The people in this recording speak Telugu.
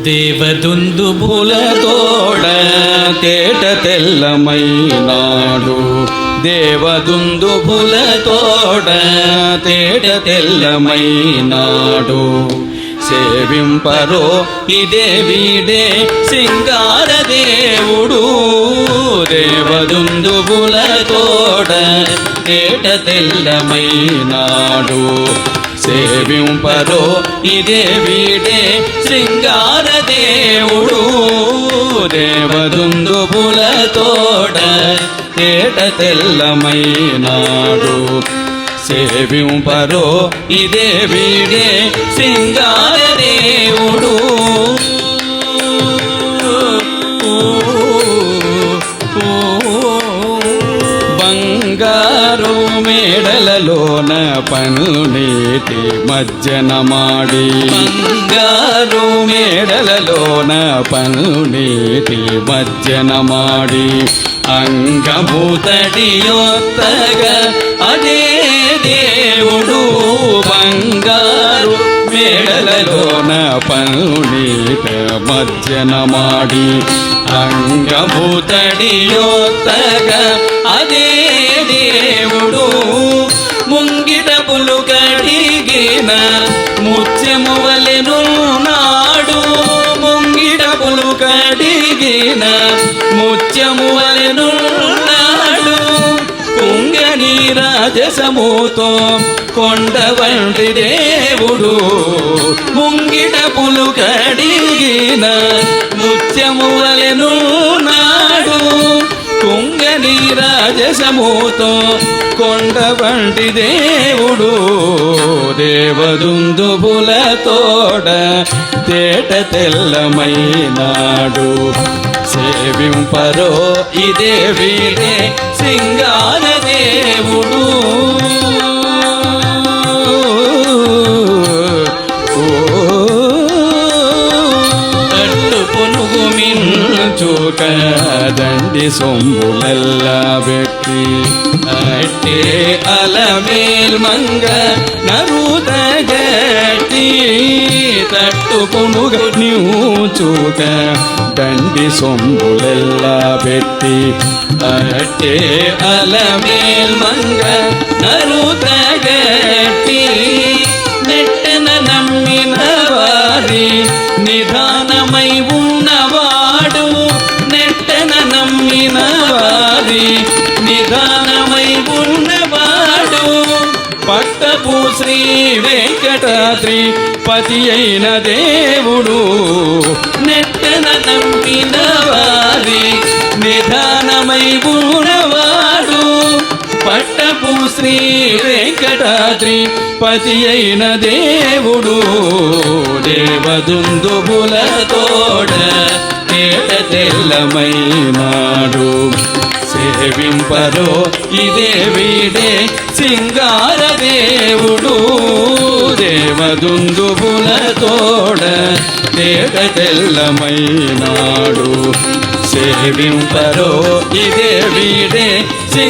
దేవదుందు తోడ తేట తెల్లమైనాడు దేవదుందు తోడ తేట తెల్లమైనాడు సేవింపరో ఇదే వీడే సింగార దేవుడు. దేవదుందు తోడ తేట తెల్లమైనాడు సేవింపరో ఇదే వీడే శృంగార దేవుడు. దేవదుందుబుల తోడ తేట తెల్లమైనాడు. సేవింపరో ఇదే వీడే శృంగార దేవుడు. బంగారు మేడలలో మేడలలోన పనునీటి మజ్జన మాడి. బంగారు మేడలలోన పనునీటి మజ్జన మాడి. అంగభూతడి యొత్తగా అదే దేవుడు. బంగారు మేడలలోన పనునీట మజ్జన మాడి. అంగభూతడి యొత్తగా అదే దేవుడు. ముంగిట కడిగిన ముత్యము వలెను నాడు ముంగిట పులు కడిగిన ముత్యము వలెను నాడు కుంగని రాజసముతో కొండ వంటి దేవుడు. ముంగిట పులు కడిగిన ముత్యము రాజసముతో కొండ వంటి దేవుడు దేవదుందుబులతోడ తేట తెల్లమైనాడు. సేవింపరో ఇదే వీరే సింగారదే దండి సొంబులెల్లా పెట్టి అట్టే అలమేల్ మంగ నరుత గట్టి తట్టు పునుగు చూక దండి సొంబులెల్లా పెట్టి అట్టే అలమేల్ మంగ నరుత గట్టి నెట్టన నమ్మిన వారి నిధానమై ఉన్నవాడు నెట్టన నమ్మిన వారి నిధానమై ఉన్నవాడు పట్టపు శ్రీ వెంకటాద్రి పతి అయిన దేవుడు. నెట్టన నమ్మిన వెంకటాద్రి పతి అయిన దేవుడు దేవదుందుబుల తోడ తేట తెల్లమైనాడు. సేవింపరో ఇదే వీడే సింగార దేవుడు దేవదుందుబుల తోడ తేట తెల్లమైనాడు. సేవింపరో ఇదే వీడే